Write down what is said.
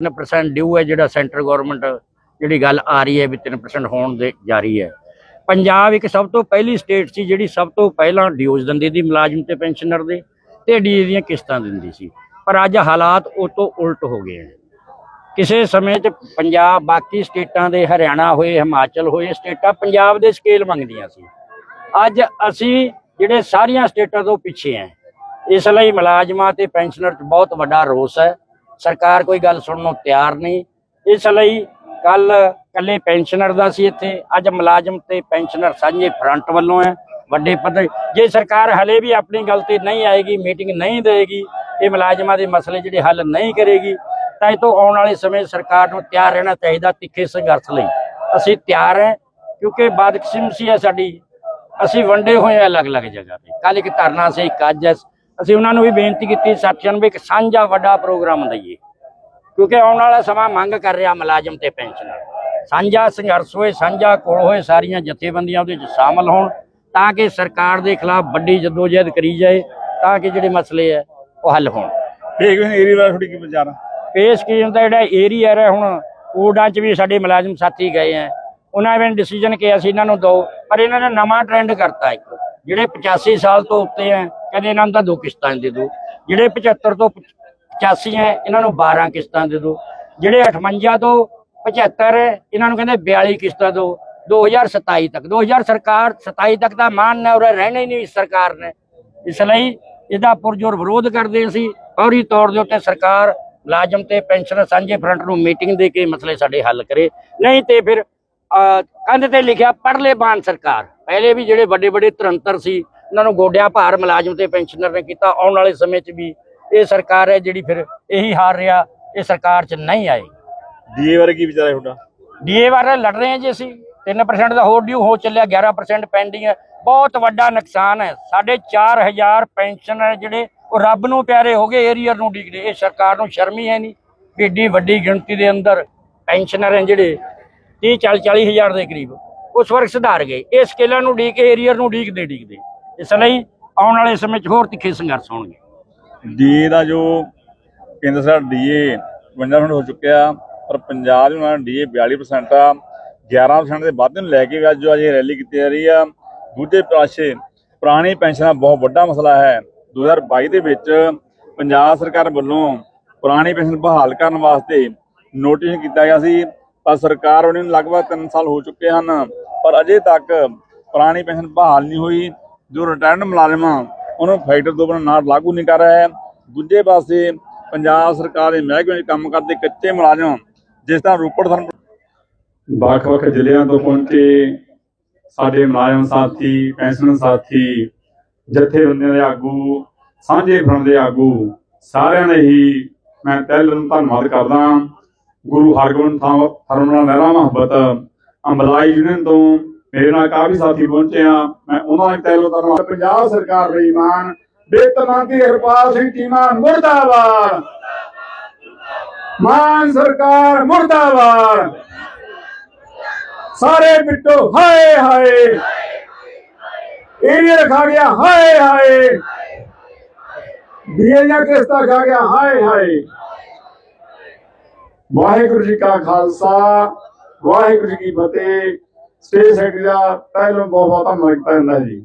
3% ਡਿਊ ਹੈ ਜਿਹੜਾ centre government ਜਿਹੜੀ ਗੱਲ ਆ ਰਹੀ ਹੈ ਵੀ 3% ਹੋਣ ਦੇ ਜਾਰੀ ਹੈ। ਪੰਜਾਬ ਇੱਕ ਸਭ ਤੋਂ ਪਹਿਲੀ ਸਟੇਟ ਸੀ ਜਿਹੜੀ ਸਭ ਤੋਂ ਪਹਿਲਾਂ ਡਿਊਜ਼ ਦਿੰਦੀ ਸੀ ਮੁਲਾਜ਼ਮ ਤੇ ਪੈਨਸ਼ਨਰ ਦੇ ਤੇ ਡੀ ਦੀਆਂ ਕਿਸ਼ਤਾਂ ਦਿੰਦੀ ਸੀ। ਪਰ ਅੱਜ ਹਾਲਾਤ ਉਹ ਤੋਂ ਉਲਟ ਹੋ ਗਏ ਹਨ ਕਿਸੇ ਸਮੇਂ 'ਚ ਪੰਜਾਬ ਬਾਕੀ ਸਟੇਟਾਂ ਦੇ ਹਰਿਆਣਾ ਹੋਏ, ਹਿਮਾਚਲ ਹੋਏ ਸਟੇਟਾਂ ਪੰਜਾਬ ਦੇ ਸਕੇਲ ਮੰਗਦੀਆਂ ਸੀ। ਅੱਜ ਅਸੀਂ ਜਿਹੜੇ ਸਾਰੀਆਂ ਸਟੇਟਾਂ ਤੋਂ ਪਿੱਛੇ ਹਾਂ, ਇਸ ਲਈ ਮੁਲਾਜ਼ਮਾਂ ਤੇ ਪੈਨਸ਼ਨਰ 'ਚ ਬਹੁਤ ਵੱਡਾ ਰੋਸ ਹੈ। ਸਰਕਾਰ ਕੋਈ ਗੱਲ ਸੁਣਨ ਨੂੰ ਤਿਆਰ ਨਹੀਂ। ਇਸ ਲਈ ਕੱਲ ਕੱਲੇ ਪੈਨਸ਼ਨਰ ਦਾ ਸੀ ਇੱਥੇ। ਅੱਜ ਮੁਲਾਜ਼ਮ ਤੇ ਪੈਨਸ਼ਨਰ ਸਾਂਝੇ ਫਰੰਟ ਵੱਲੋਂ ਹੈ, ਵੱਡੇ ਪੱਧਰ। ਜੇ ਸਰਕਾਰ ਹਲੇ ਵੀ ਆਪਣੀ ਗੱਲ ਤੇ ਨਹੀਂ ਆਏਗੀ, ਮੀਟਿੰਗ ਨਹੀਂ ਦੇਗੀ ਇਹ ਮੁਲਾਜ਼ਮਾਂ ਦੇ ਮਸਲੇ ਜਿਹੜੇ ਹੱਲ ਨਹੀਂ ਕਰੇਗੀ, ਤਾਂ ਇਹ ਤੋਂ ਆਉਣ ਵਾਲੇ ਸਮੇਂ ਸਰਕਾਰ ਨੂੰ ਤਿਆਰ ਰਹਿਣਾ ਚਾਹੀਦਾ ਤਿੱਖੇ ਸੰਘਰਸ਼ ਲਈ। ਅਸੀਂ ਤਿਆਰ ਹੈ, ਕਿਉਂਕਿ ਬਦਕਿਸਮਤੀ ਹੈ ਸਾਡੀ। ਅਸੀਂ ਵੰਡੇ ਹੋਏ ਹਾਂ ਅਲੱਗ-ਅਲੱਗ ਜਗ੍ਹਾ ਤੇ। ਕੱਲ ਇੱਕ ਧਰਨਾ ਸੀ, ਇੱਕ ਅੱਜ ਹੈ। ਅਸੀਂ ਉਹਨਾਂ ਨੂੰ ਵੀ ਬੇਨਤੀ ਕੀਤੀ ਸਾਥੀਆਂ ਨੂੰ ਵੀ ਇੱਕ ਸਾਂਝਾ ਵੱਡਾ ਪ੍ਰੋਗਰਾਮ ਦਈਏ। ਕਿਉਂਕਿ ਆਉਣ ਵਾਲਾ ਸਮਾਂ ਮੰਗ ਕਰ ਰਿਹਾ ਮੁਲਾਜ਼ਮ ਤੇ ਪੈਨਸ਼ਨਰ ਸਾਂਝਾ ਸੰਘਰਸ਼ ਹੋਏ ਸਾਂਝਾ ਕੋਲ ਹੋਏ ਸਾਰੀਆਂ ਜਥੇਬੰਦੀਆਂ ਉਹਦੇ ਵਿੱਚ ਸ਼ਾਮਲ ਹੋਣ ਤਾਂ ਕਿ ਸਰਕਾਰ ਦੇ ਖਿਲਾਫ ਵੱਡੀ ਜਦੋਜਹਿਦ ਕਰੀ ਜਾਏ ਤਾਂ ਕਿ ਜਿਹੜੇ ਮਸਲੇ ਹੈ ਉਹ ਹੱਲ ਹੋਣ। ਹੈ ਏਰੀਆ ਦਾ ਤੁਹਾਡੀ ਕੀ ਵਿਚਾਰ ਆ? ਪੇ ਸਕੀਮ ਦਾ ਜਿਹੜਾ ਏਰੀਆ ਹੈ ਹੁਣ ਕੋਡਾਂ 'ਚ ਵੀ ਸਾਡੇ ਮੁਲਾਜ਼ਮ ਸਾਥੀ ਗਏ ਆ। ਉਹਨਾਂ ਨੇ ਡਿਸੀਜਨ ਕਿਹਾ ਸੀ ਇਹਨਾਂ ਨੂੰ ਦਿਓ ਪਰ ਇਹਨਾਂ ਨੇ ਨਵਾਂ ਟ੍ਰੈਂਡ ਕਰਤਾ ਇੱਕ ਜਿਹੜੇ 85 ਸਾਲ ਤੋਂ ਉੱਤੇ ਆ ਕਹਿੰਦੇ ਇਹਨਾਂ ਨੂੰ ਤਾਂ ਦੋ ਕਿਸ਼ਤਾਂ ਦੇ ਦਿਓ। ਜਿਹੜੇ 75 ਤੋਂ 85 ਹੈ ਇਹਨਾਂ ਨੂੰ 12 ਕਿਸ਼ਤਾਂ ਦੇ ਦਿਓ। ਜਿਹੜੇ 58 ਤੋਂ 75 ਹੈ ਇਹਨਾਂ ਨੂੰ ਕਹਿੰਦੇ 42 ਕਿਸ਼ਤਾਂ ਦਿਓ। 2027 ਤੱਕ 2000 ਸਰਕਾਰ 27 ਤੱਕ ਦਾ ਮਾਨ ਹੈ ਔਰ ਰਹਿਣਾ ਹੀ ਨਹੀਂ ਸਰਕਾਰ ਨੇ। ਇਸ ਲਈ ਇਹਦਾ ਪੁਰਜੋਰ ਵਿਰੋਧ ਕਰਦੇ ਅਸੀਂ। ਫੌਰੀ ਤੌਰ ਦੇ ਉੱਤੇ ਸਰਕਾਰ ਮੁਲਾਜ਼ਮ ਤੇ ਪੈਨਸ਼ਨਰ ਸਾਂਝੇ ਫਰੰਟ ਨੂੰ ਮੀਟਿੰਗ ਦੇ ਕੇ ਮਸਲੇ ਸਾਡੇ ਹੱਲ ਕਰੇ। ਨਹੀਂ ਤੇ ਫਿਰ ਅਹ, ਕੰਧ ਤੇ ਲਿਖਿਆ ਪੜਲੇ ਬਾਨ ਸਰਕਾਰ। ਪਹਿਲੇ ਵੀ ਜਿਹੜੇ ਵੱਡੇ ਵੱਡੇ ਤਰੰਤਰ ਸੀ ਉਹਨਾਂ ਨੂੰ ਗੋਡਿਆਂ ਭਾਰ ਮੁਲਾਜ਼ਮ ਤੇ ਪੈਨਸ਼ਨਰ ਨੇ ਕੀਤਾ। ਆਉਣ ਵਾਲੇ ਸਮੇਂ 'ਚ ਵੀ ਇਹ ਸਰਕਾਰ ਹੈ ਜਿਹੜੀ ਫਿਰ ਇਹੀ ਹਾਰ ਰਿਹਾ ਇਹ ਸਰਕਾਰ 'ਚ ਨਹੀਂ ਆਏ ਡੀਏ ਬਾਰੇ ਕੀ ਵਿਚਾਰ ਹੈ ਤੁਹਾਡਾ? ਡੀਏ ਬਾਰੇ ਲੜ ਰਹੇ ਹਾਂ ਜੀ ਅਸੀਂ। 3% ਦਾ ਹੋਰ ਡਿਊ ਹੋ ਚੱਲਿਆ 11% ਪੈਂਡਿੰਗ ਹੈ। ਬਹੁਤ ਵੱਡਾ ਨੁਕਸਾਨ ਹੈ। ਸਾਡੇ 4000 ਪੈਨਸ਼ਨ ਹੈ ਜਿਹੜੇ ਉਹ ਰੱਬ ਨੂੰ ਪਿਆਰੇ ਹੋ ਗਏ ਏਰੀਅਰ ਨੂੰ ਡਿਗਦੇ ਇਹ ਸਰਕਾਰ ਨੂੰ ਸ਼ਰਮ ਹੀ ਨਹੀਂ। ਏਡੀ ਵੱਡੀ ਗਿਣਤੀ ਦੇ ਅੰਦਰ ਪੈਨਸ਼ਨਰ ਹੈ ਜਿਹੜੇ 30 40 40 ਹਜ਼ਾਰ ਦੇ ਕਰੀਬ ਉਸ ਵਰਗ ਸੁਧਾਰ ਗਏ। ਇਹ ਸਕੇਲਾਂ ਨੂੰ ਡੀਕ ਏਰੀਅਰ ਨੂੰ ਡੀਕਦੇ ਡੀਕਦੇ ਇਸ ਲਈ ਆਉਣ ਵਾਲੇ ਸਮੇਂ 'ਚ ਹੋਰ ਤਿੱਖੇ ਸੰਘਰਸ਼ ਹੋਣਗੇ। ਡੀਏ ਦਾ ਜੋ ਕੇਂਦਰ ਸਰਕਾਰ ਡੀਏ 52% ਹੋ ਚੁੱਕਿਆ, ਪਰ ਪੰਜਾਬ ਦੇ ਨਾਲ ਡੀਏ 42% ਆ 11% ਦੇ ਵਾਧੇ ਨੂੰ ਲੈ ਕੇ ਵੀ ਅੱਜ ਜੋ ਅਜੇ ਰੈਲੀ ਕੀਤੀ ਜਾ ਰਹੀ ਆ। ਦੂਜੇ ਪਾਸੇ ਪੁਰਾਣੀ ਪੈਨਸ਼ਨਾਂ ਬਹੁਤ ਵੱਡਾ ਮਸਲਾ ਹੈ। 2022 ਦੇ ਵਿੱਚ ਪੰਜਾਬ ਸਰਕਾਰ ਵੱਲੋਂ ਪੁਰਾਣੀ ਪੈਨਸ਼ਨ ਬਹਾਲ ਕਰਨ ਵਾਸਤੇ ਨੋਟਿਸ ਕੀਤਾ ਗਿਆ ਸੀ, ਪਰ ਸਰਕਾਰ ਉਹਨੇ ਲਗਭਗ 3 ਸਾਲ ਹੋ ਚੁੱਕੇ ਹਨ, ਪਰ ਅਜੇ ਤੱਕ ਪੁਰਾਣੀ ਪੈਨਸ਼ਨ ਬਹਾਲ ਨਹੀਂ ਹੋਈ। ਜੋ ਰਿਟਾਇਰਡ ਮੁਲਾਜ਼ਮ ਆ, ਉਹਨੂੰ ਫੈਕਟਰ ਤੋਂ ਬਿਨਾਂ ਨਾਲ ਲਾਗੂ ਨਹੀਂ ਕਰ ਰਿਹਾ। ਹੈ ਦੂਜੇ ਪਾਸੇ ਪੰਜਾਬ ਸਰਕਾਰ ਦੇ ਮਹਿਕਮੇ ਵਿੱਚ ਕੰਮ ਕਰਦੇ ਕੱਚੇ ਮੁਲਾਜ਼ਮ, ਜਿਸ ਤਰ੍ਹਾਂ ਰੋਪੜ ਸਾਨੂੰ ਵੱਖ-ਵੱਖ ਜ਼ਿਲ੍ਹਿਆਂ ਤੋਂ ਪਹੁੰਚੇ ਸਾਡੇ ਮੁਲਾਜ਼ਮ ਸਾਥੀ ਪੈਨਸ਼ਨ ਸਾਥੀ, ਜਥੇਬੰਦੀਆਂ ਦੇ ਆਗੂ, ਸਾਂਝੇ ਫਰੰਟ ਦੇ ਆਗੂ, ਸਾਰਿਆਂ ਦਾ ਹੀ ਮੈਂ ਤਹਿ ਦਿਲੋਂ ਧੰਨਵਾਦ ਕਰਦਾ ਗੁਰੂ ਹਰਗੋਬਿੰਦ ਥਾਂ ਹਰਮਨਾ ਲਹਿਰਾ ਮੁਹੱਬਤ ਅੰਬਲਾਈ ਯੂਨੀਅਨ ਤੋਂ ਮੇਰੇ ਨਾਲ ਕਾਫੀ ਸਾਥੀ ਪਹੁੰਚੇ ਆ ਮੈਂ ਉਹਨਾਂ ਦਾ ਵੀ ਤਹਿ ਦਿਲੋਂ ਧੰਨਵਾਦ। ਪੰਜਾਬ ਸਰਕਾਰ ਦੇ ਇਮਾਨ ਬੇਤਮਾਂਤੀ ਹਰਪਾਲ ਸਿੰਘ ਚੀਮਾ, ਮੁਰਦਾਬਾਦ। ਮਾਨ ਸਰਕਾਰ, ਮੁਰਦਾਬਾਦ। ਸਾਰੇ ਬਿੱਟੋ ਹਾਏ ਹਾਏ। ਏਰੀਆ ਖਾ ਗਿਆ, ਹਾਏ ਹਾਏ। ਡੀਏਆ ਕਿਸਤਾ ਖਾ ਗਿਆ, ਹਾਏ ਹਾਏ। ਵਾਹਿਗੁਰੂ ਜੀ ਕਾ ਖਾਲਸਾ, ਵਾਹਿਗੁਰੂ ਜੀ ਕੀ ਫਤਿਹ। ਸਟੇਜ ਸੈਕਟਰੀ ਦਾ ਪਹਿਲੋਂ ਬਹੁਤ ਬਹੁਤਾ ਧੰਨਵਾਦ ਕਰਦਾ ਜੀ।